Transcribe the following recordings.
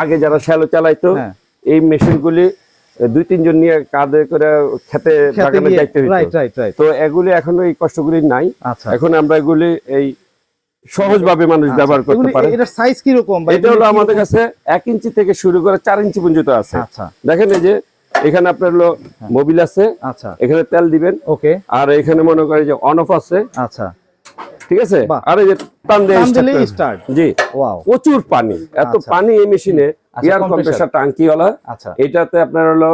আগে যারা শ্যালো চালাইতো হ্যাঁ। এই মেশিনগুলি দুই তিনজন নিয়ে কাঁধে করে খেতে বাগানে তো এগুলি এখন এই কষ্টগুলি নাই। আচ্ছা। এখন আমরা এগুলি এই সহজভাবে মানুষ ব্যবহার করতে পারে। এটার সাইজ কি রকম এটা হলো আমাদের কাছে এক ইঞ্চি থেকে শুরু করে চার ইঞ্চি পর্যন্ত আছে। আচ্ছা। দেখেন এই যে এখানে আপনার হলো মোবিল আছে। আচ্ছা। এখানে তেল দিবেন। ওকে। আর এখানে মনে করেন যে অন অফ আছে। আচ্ছা। ঠিক আছে? আর এই যে টান দিয়ে start। জি। ওয়াও প্রচুর পানি এত আচ্ছা। পানি এই মেশিনে আচ্ছা, এয়ার কম্প্রেসার টাঙ্কি আচ্ছা। এটাতে আপনার হলো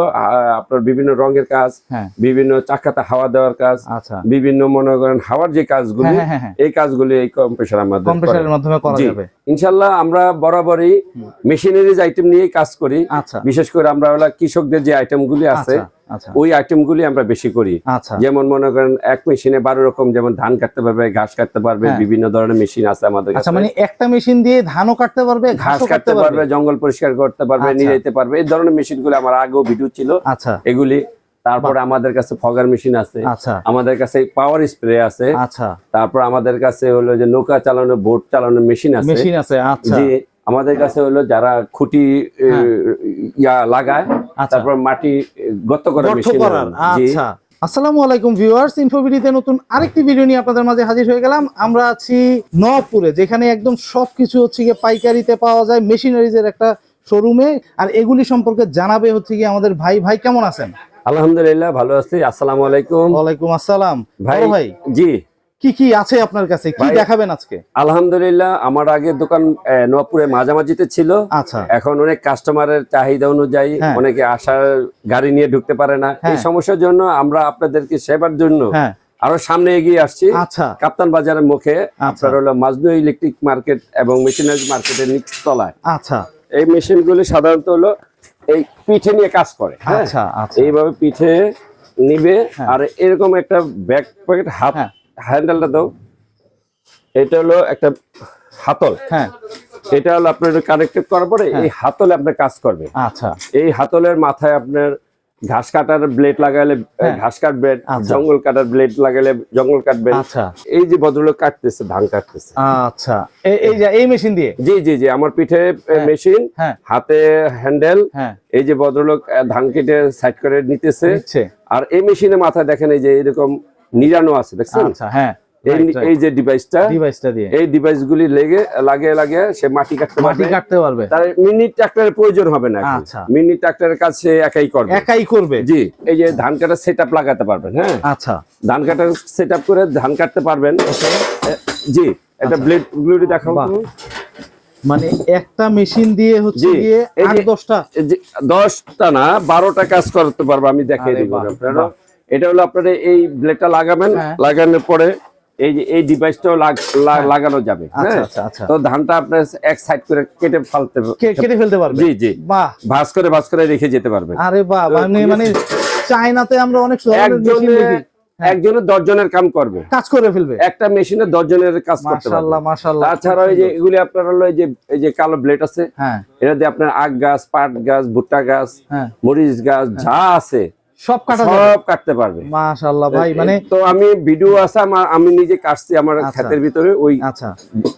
আপনার বিভিন্ন রঙের কাজ হ্যাঁ। বিভিন্ন চাকাতে হাওয়া দেওয়ার কাজ আচ্ছা। বিভিন্ন মনে করেন হাওয়ার যে কাজগুলি হ্যাঁ, হ্যাঁ। এই কাজগুলি এই কম্প্রেসার আমাদের মাধ্যমে করা যাবে। ইনশাল্লাহ আমরা বরাবরই মেশিনারিজ আইটেম নিয়ে কাজ করি। আচ্ছা। বিশেষ করে আমরা হলো কৃষকদের যে আইটেম গুলি আছে আচ্ছা আচ্ছা। ওই আইটেম গুলি আমরা বেশি করি। আচ্ছা। যেমন মনে করেন এক মেশিনে বারো রকম যেমন ধান কাটতে পারবে ঘাস কাটতে পারবে হ্যাঁ। বিভিন্ন ধরনের মেশিন আছে আমাদের আচ্ছা কাছে। মানে একটা মেশিন দিয়ে ধানও কাটতে পারবে ঘাস কাটতে পারবে জঙ্গল পরিষ্কার করতে পারবে আচ্ছা। নিরাইতে পারবে এই ধরনের মেশিনগুলো আমার আগেও ভিডিও ছিল। আচ্ছা। এগুলি তারপরে আমাদের কাছে ফগার মেশিন আছে। আচ্ছা। আমাদের কাছে পাওয়ার স্প্রে আছে। আচ্ছা। তারপর আমাদের কাছে হলো যে নৌকা চালানো বোট চালানো মেশিন আছে। মেশিন আছে আচ্ছা। যে আমাদের কাছে হলো যারা খুঁটি হ্যাঁ। ইয়া লাগায় আচ্ছা। তারপর মাটি গর্ত করা গর্ত মেশিন করার আচ্ছা। আসসালামু আলাইকুম ভিউয়ার্স ইনফোভিডিতে নতুন আরেকটি ভিডিও নিয়ে আপনাদের মাঝে হাজির হয়ে গেলাম। আমরা আছি নবপুরে যেখানে একদম সবকিছু হচ্ছে গিয়ে পাইকারিতে পাওয়া যায় মেশিনারিজের একটা শোরুমে আর এগুলি সম্পর্কে জানাবে হচ্ছে গিয়ে আমাদের ভাই। ভাই কেমন আছেন? আলহামদুলিল্লাহ ভালো আছি। আসসালামু আলাইকুম। ওয়ালাইকুম আসসালাম। ভাই ভাই? জি। কি কি আছে আপনার কাছে? কি দেখাবেন আজকে? আলহামদুলিল্লাহ আমার আগের দোকান নোয়াপুরে মাঝামাঝিতে ছিল। আচ্ছা। এখন অনেক কাস্টমারের চাহিদা অনুযায়ী হ্যাঁ। অনেকে আসার গাড়ি নিয়ে ঢুকতে পারে না। এই হ্যাঁ। সমস্যার জন্য আমরা আপনাদেরকে সেবার জন্য হ্যাঁ। আরও সামনে এগিয়ে আসছি। আচ্ছা। কাপ্তান বাজারের মুখে আচ্ছা। আপনার হলো মাজনু ইলেকট্রিক মার্কেট এবং মেশিনারি মার্কেটের তলায় আচ্ছা। এই মেশিন গুলি সাধারণত হলো এই পিঠে নিয়ে কাজ করে আচ্ছা এইভাবে পিঠে নিবে। আর এরকম একটা ব্যাক হাত হ্যাঁ। হ্যান্ডেলটা দাও। এটা হলো একটা হাতল। হ্যাঁ। এটা হলো আপনার কানেক্টেড করার পরে এই হাতলে আপনার কাজ করবে। আচ্ছা। এই হাতলের মাথায় আপনার ঘাস কাটার ব্লেড লাগালে হ্যাঁ। ঘাস কাটবেন আচ্ছা। জঙ্গল কাটার ব্লেড লাগালে জঙ্গল কাটবেন আচ্ছা। এই যে ভদ্রলোক কাটতেছে ধান কাটতেছে। আচ্ছা। এই- যে এই মেশিন দিয়ে? জি জি জি আমার পিঠে হ্যাঁ। মেশিন হ্যাঁ। হাতে হ্যান্ডেল হ্যাঁ। এই যে ভদ্রলোক ধান কেটে সাইড করে নিতেছে। আর এই মেশিনে মাথায় দেখেন এই যে এরকম নিরানো আছে দেখছেন? আচ্ছা হ্যাঁ। এই এই যে ডিভাইসটা ডিভাইসটা দিয়ে। এই ডিভাইস লেগে লাগে লাগে সে মাটি কাটতে মাটি কাটতে পারবে। তার মিনি ট্রাক্টরের প্রয়োজন হবে না আচ্ছা। মিনি ট্রাক্টরের কাজ সে একাই করবে। একাই করবে। জি এই যে ধান কাটার সেট লাগাতে পারবেন হ্যাঁ? আচ্ছা। ধান কাটার সেট করে ধান কাটতে পারবেন। জি একটা ব্লেড ব্লেড দেখাও মানে একটা মেশিন দিয়ে হচ্ছে গিয়ে দশটা? না বারোটা কাজ করতে পারব আমি আরে দিব আপনারা। এটা হলো আপনার এই ব্লেডটা লাগাবেন হ্যাঁ। লাগানোর পরে এই যে এই ডিভাইসটাও লাগানো যাবে আচ্ছা হ্যাঁ? আচ্ছা আচ্ছা। তো ধানটা আপনার এক সাইড করে কেটে ফালতে কেটে ফেলতে পারবে? জি জি। বাহ। ভাঁজ করে ভাঁজ করে রেখে যেতে পারবে। আরে বাহ মানে ঠিক মানে চায়নাতে আমরা অনেক ধরনের machine একজনে দেখি। হ্যাঁ। দশ জনের কাম করবে। কাজ করে ফেলবে। একটা মেশিনে দশ জনের কাজ করতে পারবে। তাছাড়া এই যে এগুলি আপনার হলো এই যে এই যে কালো ব্লেড আছে হ্যাঁ। এটা দিয়ে আপনার আখ গাছ পাট গাছ ভুট্টা গাছ হ্যাঁ। মরিচ গাছ যা আছে সব কাটা সব কাটতে পারবে। মাশাআল্লাহ ভাই মানে তো আমি ভিডিও আছে আমার আমি নিজে কাটছি আমার আচ্ছা। ক্ষেতের ভিতরে ওই আচ্ছা।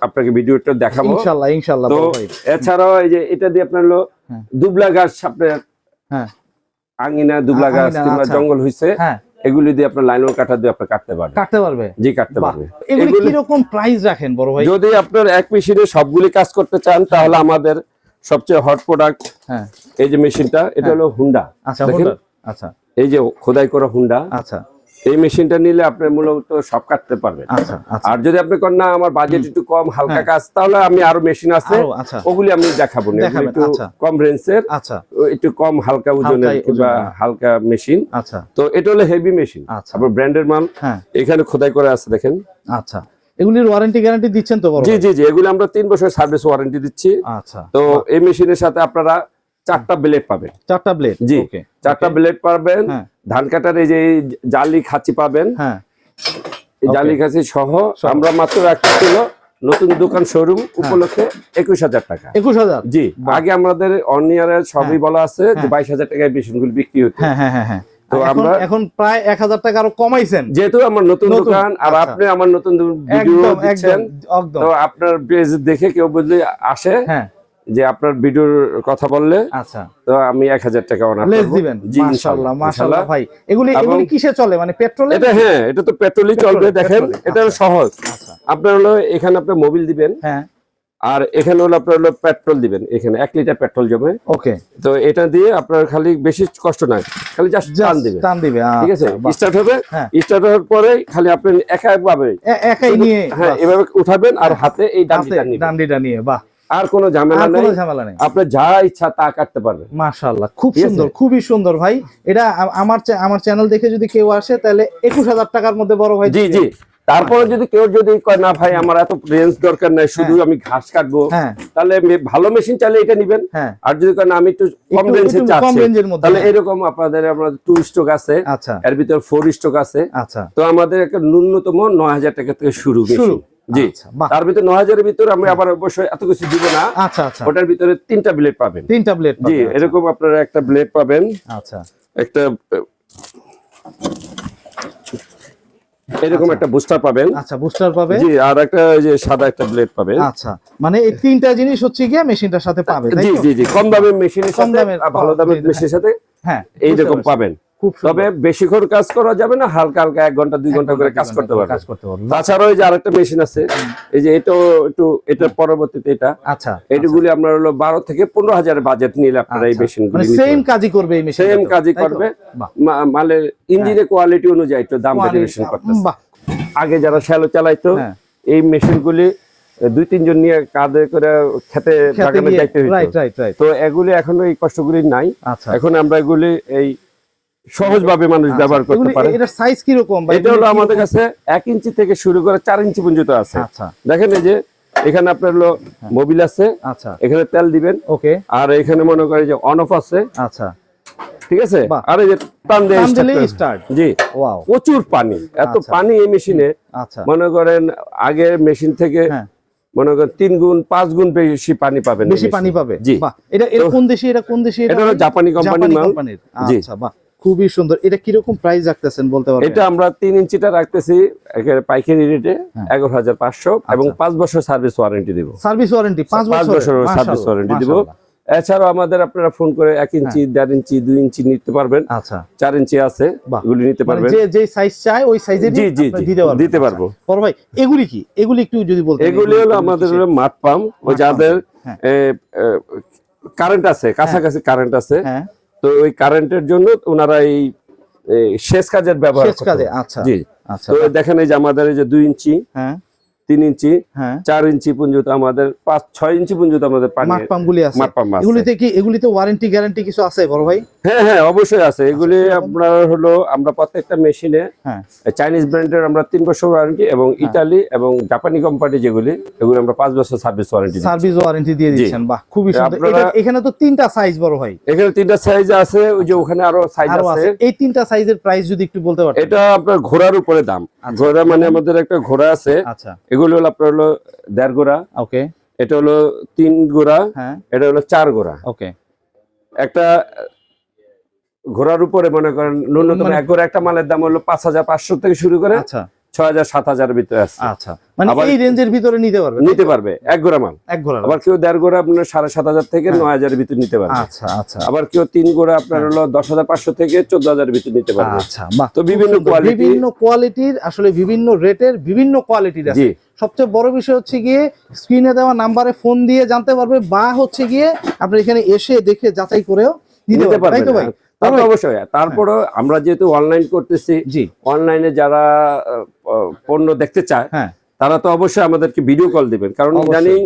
আপনাকে ভিডিওটা দেখাবো। ইনশাআল্লাহ ইনশাআল্লাহ ভাই। এছাড়াও এই যে এটা দিয়ে আপনার হলো হ্যাঁ। দুবলা গাছ আপনার হ্যাঁ। আঙিনা দুবলা গাছ কিংবা আচ্ছা। জঙ্গল হইছে হ্যাঁ। এগুলি দিয়ে আপনার লাইনের কাটা দিয়ে আপনি কাটতে পারবেন। কাটতে পারবে? জি কাটতে পারবে। এগুলি কি রকম প্রাইস রাখেন বড় ভাই? যদি আপনার এক মেশিনে সবগুলি কাজ করতে চান তাহলে আমাদের সবচেয়ে হট প্রোডাক্ট হ্যাঁ। এই যে মেশিনটা এটা হ্যাঁ। হলো হুন্ডা আচ্ছা হুন্ডা আচ্ছা। এই যে খোদাই করা হুন্ডা আচ্ছা। এই মেশিনটা নিলে আপনি মূলত সব কাটতে পারবেন। আচ্ছা আচ্ছা। আর যদি আপনি করেন না আমার বাজেট একটু কম হালকা হ্যাঁ। কাজ তাহলে আমি আরও মেশিন আছে আচ্ছা। ওগুলি আমি দেখাবো না। একটু। কম রেঞ্জের একটু কম হালকা ওজনের কিংবা হালকা মেশিন আচ্ছা। তো এটা হলো হেভি মেশিন আপনার ব্র্যান্ডের মাল। হ্যাঁ। এখানে খোদাই করে আছে দেখেন। আচ্ছা। এগুলির ওয়ারেন্টি গ্যারান্টি দিচ্ছেন তো জি জি জি। এগুলো আমরা তিন বছর সার্ভিস ওয়ারেন্টি দিচ্ছি। আচ্ছা। তো এই মেশিনের সাথে আপনারা চারটা ব্লেড পাবেন। চারটা ব্লেড জি। চারটা ব্লেড পাবেন। হ্যাঁ। ধান কাটার এই যে জালি খাঁচি পাবেন। হ্যাঁ। এই জালি খাঁচি সহ। আমরা মাত্র একটা ছিল নতুন দোকান শোরুম উপলক্ষে একুশ হাজার টাকা। একুশ হাজার? জি। আগে আমাদের অন ইয়ারের সবই হ্যাঁ। বলা আছে যে হ্যাঁ। বাইশ হাজার টাকায় মেশিনগুলো বিক্রি হতো। হ্যাঁ হ্যাঁ হ্যাঁ হ্যাঁ। তো এখন- আমরা- এখন প্রায় এক হাজার টাকা আরও কমাইছেন। যেহেতু আমার নতুন দোকান আর আচ্ছা। আপনি আমার নতুন ভিডিও দিচ্ছেন তো আপনার পেজ দেখে কেউ বুঝলে আসে। হ্যাঁ। যে আপনার ভিডিওর কথা বললে আচ্ছা। তো আমি এক হাজার টাকা অনার লেস দিবেন। মাশাআল্লাহ মাশাআল্লাহ ভাই। এগুলি এগুলি কিসে চলে? মানে পেট্রোলে এটা হ্যাঁ এটা তো পেট্রোলই চলবে। দেখেন এটা আচ্ছা। সহজ। আচ্ছা। আপনার হলো এখানে আপনি মোবিল দিবেন। হ্যাঁ। আর এখানে হলো আপনার হলো পেট্রোল দিবেন। এখানে এক লিটার পেট্রোল জমে। ওকে তো এটা দিয়ে আপনার খালি বেশি কষ্ট নাই খালি জাস্ট টান দিবেন। টান দিবে ঠিক আছে? আচ্ছা, স্টার্ট হবে। হ্যাঁ। স্টার্ট হওয়ার পরে খালি আপনি একা একভাবে একাই নিয়ে হ্যাঁ এভাবে উঠাবেন আর হাতে এই ডান্ডিটা নিবেন। ডান্ডিটা নিয়ে বাহ। আর কোনো ঝামেলা নেই। ঝামেলা নেই। আপনি যা ইচ্ছা তা কাটতে পারবেন। মাশাআল্লাহ খুব সুন্দর খুবই সুন্দর ভাই। এটা আমার আমার চ্যানেল দেখে যদি কেউ আসে তাহলে একুশ হাজার টাকার মধ্যে বড় ভাই জি জি। তারপরে যদি কেউ যদি কয় না ভাই আমার এত রেঞ্জ দরকার নাই শুধু আমি ঘাস কাটবো হ্যাঁ। তাহলে ভালো মেশিন চাইলে এটা নিবেন। হ্যাঁ। আর যদি কয় না আমি একটু কম রেঞ্জে চাচ্ছি তাহলে হ্যাঁ। এরকম আপনাদের আমাদের টু স্টক আছে। আচ্ছা। এর ভিতর ফোর স্টক আছে। আচ্ছা। তো আমাদের একটা ন্যূনতম নয় হাজার টাকা থেকে শুরু শুরু। জি। আচ্ছা, তার ভিতরে নয় হাজারের ভিতরে আমি আবার অবশ্যই এত কিছু দিব না। আচ্ছা আচ্ছা। ওটার ভিতরে তিনটা ব্লেড পাবেন। তিনটা প্লেট জি এরকম আপনারা একটা ব্লেড পাবেন। আচ্ছা। একটা এরকম একটা বুস্টার পাবেন। আচ্ছা বুস্টার পাবে জি আর একটা ওই যে সাদা একটা ব্লেড পাবেন। আচ্ছা মানে এই তিনটা জিনিস হচ্ছে গিয়ে মেশিনটার সাথে পাবে তাই জি জি জি কম দামের মেশিনের সাথে ভালো দামের জি, মেশিনের সাথে হ্যাঁ এইরকম পাবেন। তবে বেশিক্ষণ কাজ করা যাবে না হালকা হালকা এক ঘণ্টা দুই ঘণ্টা করে কাজ করতে করতে পারবে। তাছাড়াও যে আরেকটা মেশিন আছে এই যে এটাও একটু এটার পরবর্তীতে এটা। আচ্ছা এইগুলি আপনার হলো বারো থেকে পনেরো হাজার বাজেট নিলে আপনারা এই মেশিন মানে সেম কাজই করবে এই মেশিন সেম কাজই করবে। মা- ইঞ্জিনের কোয়ালিটি অনুযায়ী একটু দাম ভেরিয়েশন বাহ আগে যারা শ্যালো চালাইতো হ্যাঁ। এই মেশিনগুলি দুই তিনজন নিয়ে কাঁধে করে খেতে বাগানে যাইতে হইতো। তো এগুলি এখন এই কষ্টগুলি নাই। আচ্ছা। এখন আমরা এগুলি এই সহজভাবে মানুষ ব্যবহার করতে পারে। এটার সাইজ কি রকম এটা হলো আমাদের কাছে এক ইঞ্চি থেকে শুরু করে চার ইঞ্চি পর্যন্ত আছে। আচ্ছা। দেখেন এই যে এখানে আপনার হলো মোবিল আছে। আচ্ছা। এখানে তেল দিবেন। ওকে। আর এখানে মনে করেন যে অন অফ আছে। আচ্ছা। ঠিক আছে? আর এই যে টান দিয়ে টান start দিলেই করে- স্টার্ট জি। ওয়াও প্রচুর পানি। এত আচ্ছা। পানি এই মেশিনে আচ্ছা। মনে করেন আগের মেশিন থেকে হ্যাঁ। মনে করেন তিন গুণ পাঁচ গুণ বেশি পানি পাবেন বেশি পানি পাবে। জি। এটা এটা কোন দেশি এটা কোন দেশি এটা হলো জাপানি কোম্পানির মাল। জি। আচ্ছা বাহ। খুবই সুন্দর। এটা কীরকম প্রাইস রাখতেছেন বলতে পারবেন? এটা আমরা তিন ইঞ্চিটা রাখতেছি পাইকারি রেটে হ্যাঁ। এগারো হাজার পাঁচশো আচ্ছা। এবং পাঁচ বছর সার্ভিস ওয়ারেন্টি দিব। সার্ভিস ওয়ারেন্টি পাঁচ বছর সার্ভিস ওয়ারেন্টি দিব। এছাড়াও আমাদের আপনারা ফোন করে এক ইঞ্চি দেড় ইঞ্চি দুই ইঞ্চি নিতে পারবেন। আচ্ছা। চার ইঞ্চি আছে। এগুলি নিতে মানে পারবেন। যে যে সাইজ চাই ওই সাইজে জি জি দিতে পারব। বড় ভাই এগুলি কি? এগুলি একটু যদি বলতেন এগুলি হলো আমাদের মাঠ পাম্প ও যাদের হ্যাঁ। কারেন্ট আছে কাছাকাছি কারেন্ট আছে। হ্যাঁ। তো ওই কারেন্টের জন্য ওনারা এই সেচ শেষ কাজের ব্যবহার শেষ কাজে আচ্ছা জি। আচ্ছা। তো দেখেন এই যে আমাদের এই যে দুই ইঞ্চি হ্যাঁ। তিন ইঞ্চি হ্যাঁ। চার ইঞ্চি পর্যন্ত আমাদের পাঁচ ছয় ইঞ্চি পর্যন্ত আমাদের পানি মাঠ পাম্প গুলি আছে। মাঠ পাম্প আছে। এগুলিতে কি এগুলিতে ওয়ারেন্টি গ্যারান্টি কিছু আছে বড় ভাই? হ্যাঁ হ্যাঁ অবশ্যই আছে। এগুলি আপনার হলো আমরা প্রত্যেকটা মেশিনে চাইনিজ ব্র্যান্ডের আমরা তিন বছর ওয়ারেন্টি এবং ইটালি এবং জাপানি কোম্পানি যেগুলি এগুলি আমরা পাঁচ বছর সার্ভিস ওয়ারেন্টি সার্ভিস ওয়ারেন্টি দিয়ে দিচ্ছেন। বাহ খুবই সুন্দর। এখানে তো তিনটা সাইজ বড় ভাই। এখানে তিনটা সাইজ আছে ওই যে ওখানে আরও সাইজ আছে। এই তিনটা সাইজের প্রাইস যদি একটু বলতে পারতেন। এটা আপনার ঘোড়ার উপরে দাম। ঘোড়া মানে আমাদের একটা ঘোড়া আছে। আচ্ছা। এগুলো হলো আপনার হলো দেড় গোড়া। ওকে। এটা হলো তিন গোড়া হ্যাঁ। এটা হলো চার গোড়া। ওকে। একটা ঘোড়ার উপরে মনে করেন ন্যূনতম মানে- এক গোড়া একটা মালের দাম হলো পাঁচ হাজার পাঁচশো থেকে শুরু করে আচ্ছা। ছয় হাজার সাত হাজারের ভিতরে আছে আচ্ছা। মানে এই রেঞ্জের ভিতরে নিতে পারবে নিতে পারবে এক গোড়া মাল। এক ঘোড়া আবার কেউ দেড় গোড়া আপনার সাড়ে সাত হাজার থেকে নয় হাজারের ভিতরে নিতে পারবে। আচ্ছা আচ্ছা। আবার কেউ তিন গোড়া আপনার হলো দশ হাজার পাঁচশো থেকে চোদ্দ হাজারের ভিতরে নিতে পারবে। আচ্ছা তো বিভিন্ন কোয়ালিটি বিভিন্ন কোয়ালিটির আসলে বিভিন্ন রেটের বিভিন্ন কোয়ালিটির আছে। সবচেয়ে বড় বিষয় হচ্ছে গিয়ে স্ক্রিনে দেওয়া নাম্বারে ফোন দিয়ে জানতে পারবে বা হচ্ছে গিয়ে আপনি এখানে এসে দেখে যাচাই করেও নিতে নিতে পারবেন ভাই? অবশ্যই তারপরে আমরা যেহেতু অনলাইন করতেছি জি। অনলাইনে যারা পণ্য দেখতে চায় হ্যাঁ। তারা তো অবশ্যই আমাদেরকে ভিডিও কল দিবেন। কারণ। ইদানিং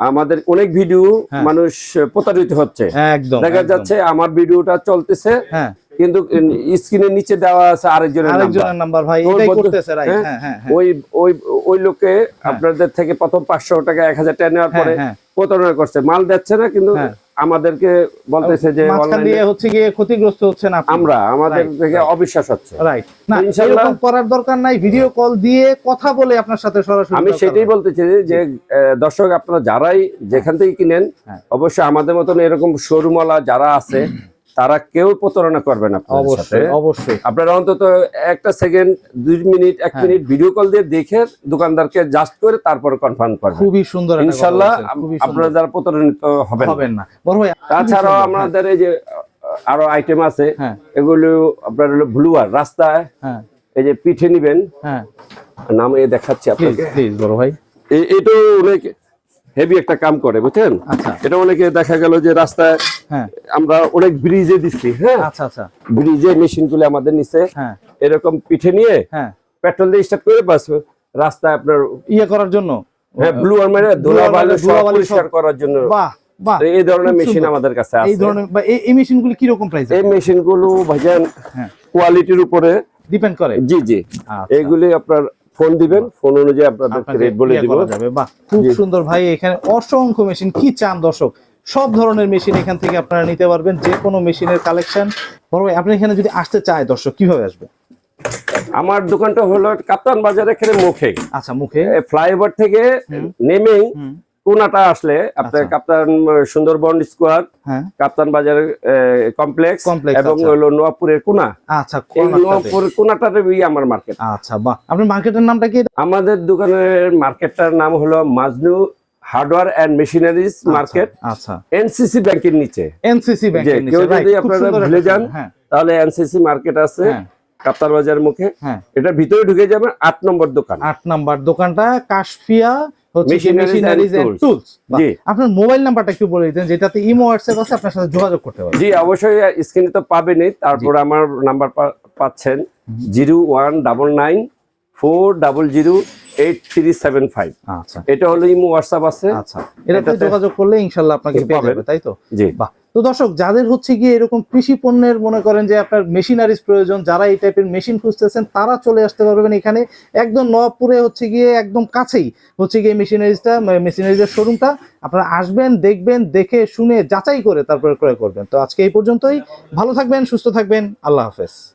আমাদের অনেক ভিডিও হ্যাঁ। মানুষ প্রতারিত হচ্ছে। দেখা যাচ্ছে আমার ভিডিওটা চলতেছে হ্যাঁ। কিন্তু স্ক্রিনের নিচে দেওয়া আছে আরেকজনের নাম্বার। আরেকজনের নাম্বার ভাই এটাই করতেছে রাইট হ্যাঁ? হ্যাঁ হ্যাঁ হ্যাঁ। ওই ওই ওই লোকে আপনাদের থেকে প্রথম পাঁচশো টাকা এক হাজার টাকা নেওয়ার পরে হ্যাঁ, হ্যাঁ। প্রতারণা করছে। মাল দিচ্ছে না কিন্তু হ্যাঁ। আমাদেরকে বলতেছে যে দিয়ে হচ্ছে গিয়ে ক্ষতিগ্রস্ত হচ্ছেন আপনি। আমরা আমাদের থেকে অবিশ্বাস হচ্ছে। রাইট না ইনশাআল্লাহ- এরকম করার দরকার নাই ভিডিও কল দিয়ে কথা বলে আপনার সাথে সরাসরি আমি সেটাই বলতেছি যে দর্শক আপনারা যারাই যেখান থেকে কিনেন হ্যাঁ। অবশ্যই আমাদের মতন এরকম শোরুমওয়ালা যারা আছে তারা কেউ প্রতারণা করবে না অবশ্যই অবশ্যই। আপনারা অন্তত একটা সেকেন্ড দুই মিনিট এক হ্যাঁ। মিনিট ভিডিও কল দিয়ে দেখে দোকানদারকে জাস্ট করে তারপর কনফার্ম করবেন। খুবই সুন্দর ইনশাল্লাহ আপনারা যারা প্রতারণিত হবেন। না। তাছাড়াও আমাদের এই যে আরও আইটেম আছে। হ্যাঁ। এগুলো আপনার হলো ব্লুয়ার রাস্তায়। হ্যাঁ। এই যে পিঠে নিবেন। নাম এ দেখাচ্ছি আপনাকে। প্লিজ বড় ভাই। এটাও অনেক হেভি একটা কাম করে বুঝছেন? আচ্ছা। এটা অনেকে দেখা গেল যে রাস্তায় হ্যাঁ। আমরা অনেক ব্রিজে দিচ্ছি হ্যাঁ? আচ্ছা আচ্ছা। ব্রিজে মেশিনগুলো আমাদের নিচে হ্যাঁ। এরকম পিঠে নিয়ে হ্যাঁ। পেট্রোল দিয়ে স্টার্ট করে বাস রাস্তায় আপনার ইয়ে করার জন্য? হ্যাঁ ব্লু আর মানে ধুলা বালু পরিষ্কার করার জন্য। বাহ এই ধরনের মেশিন আমাদের কাছে এই ধরনের প্রাইস এই ভাইজান হ্যাঁ। কোয়ালিটির উপরে ডিপেন্ড করে। জি জি। আচ্ছা। এইগুলি আপনার ফোন দিবেন ফোন অনুযায়ী আপনাদেরকে রেট বলে দিব। করা যাবে বাহ। খুব সুন্দর ভাই এখানে অসংখ্য মেশিন কি চান দর্শক? সব ধরনের মেশিন এখান থেকে আপনারা নিতে পারবেন যে কোনো মেশিনের কালেকশন বড় ভাই আপনি এখানে যদি আসতে চায় দর্শক কীভাবে আসবে? আমার দোকানটা হলো কাপ্তান বাজার এখানে মুখে আচ্ছা মুখে ফ্লাইওভার থেকে নেমে নেমেই কোনাটা আসলে আপনার আচ্ছা। কাপ্তান সুন্দরবন স্কোয়ার হ্যাঁ। কাপ্তান বাজার কমপ্লেক্স এবং আচ্ছা। হলো নোয়াপুরের কোনা। আচ্ছা। নোয়াপুরের কোনাটাতে। আমার মার্কেট আচ্ছা বাহ। আপনার মার্কেটের নামটা কি? আমাদের দোকানের মার্কেটটার নাম হলো Majnu hardware and machineries market. আচ্ছা। এনসিসি ব্যাংকের নিচে। এনসিসি ব্যাংকের কেউ নিচে যদি আপনারা ভুলে যান হ্যাঁ। তাহলে এনসিসি মার্কেট আছে। কাপ্তান বাজার মুখে হ্যাঁ। এটা ভিতরে ঢুকে যাবেন আট নম্বর দোকান। আট নাম্বার দোকানটা কাশফিয়া হচ্ছে Machineries and machineries and Tools। Tools জি। আপনার মোবাইল নাম্বারটা একটু বলে দিতেন যেটাতে ইমো হোয়াটসঅ্যাপ আছে আপনার সাথে যোগাযোগ করতে পারবেন। জি অবশ্যই স্ক্রিনে তো পাবেনই। তারপর আমার নাম্বার পাচ্ছেন zero one double nine four double zero eight three seven five. আচ্ছা। এটা হলো ইমো হোয়াটসঅ্যাপ আছে। আচ্ছা। এটাতে যোগাযোগ করলে ইনশাল্লাহ আপনাকে পেয়ে যাবে তাই তো? জি। বাহ তো দর্শক, যাদের হচ্ছে গিয়ে এরকম কৃষি পণ্যের মনে করেন যে আপনার মেশিনারিজ প্রয়োজন, যারা এই টাইপের মেশিন খুঁজতেছেন, তারা চলে আসতে পারবেন এখানে একদম নবাবপুরে হচ্ছে গিয়ে একদম কাছেই হচ্ছে গিয়ে মেশিনারিজটা মেশিনারিজের শোরুমটা। আপনারা আসবেন, দেখবেন, দেখে, শুনে, যাচাই করে তারপরে ক্রয় করবেন। তো আজকে এই পর্যন্তই। ভালো থাকবেন, সুস্থ থাকবেন। আল্লাহ হাফেজ।